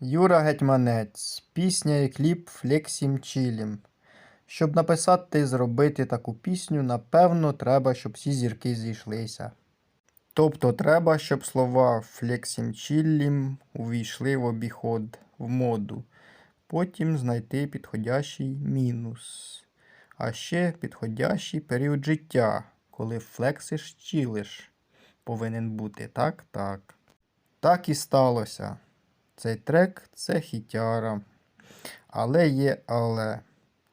Юра Гетьманець. Пісня і кліп Флексім Чілім. Щоб написати і зробити таку пісню, напевно, треба, щоб всі зірки зійшлися. Тобто треба, щоб слова Флексім Чіллім увійшли в обіход, в моду. Потім знайти підходящий мінус. А ще підходящий період життя, коли флексиш чілиш. Повинен бути так, так. Так і сталося. Цей трек це хітяра. Але є але.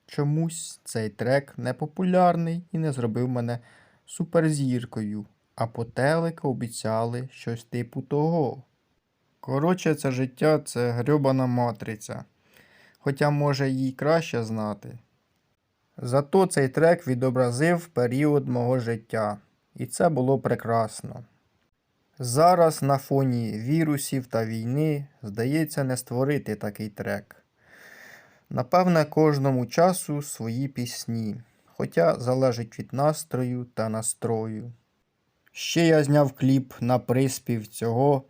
Чомусь цей трек не популярний і не зробив мене суперзіркою, а по телеку обіцяли щось типу того. Коротше, це життя це грьобана матриця. Хоча може їй краще знати. Зато цей трек відобразив період мого життя, і це було прекрасно. Зараз на фоні вірусів та війни здається не створити такий трек. Напевне, кожному часу свої пісні, хоча залежить від настрою та настрою. Ще я зняв кліп на приспів цього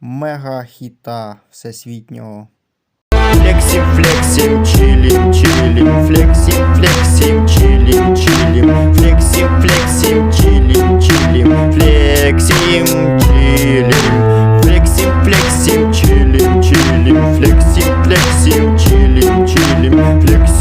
мега-хіта всесвітнього. Флексим, флексим, чилим, флексим, чилим, чилим, флексим.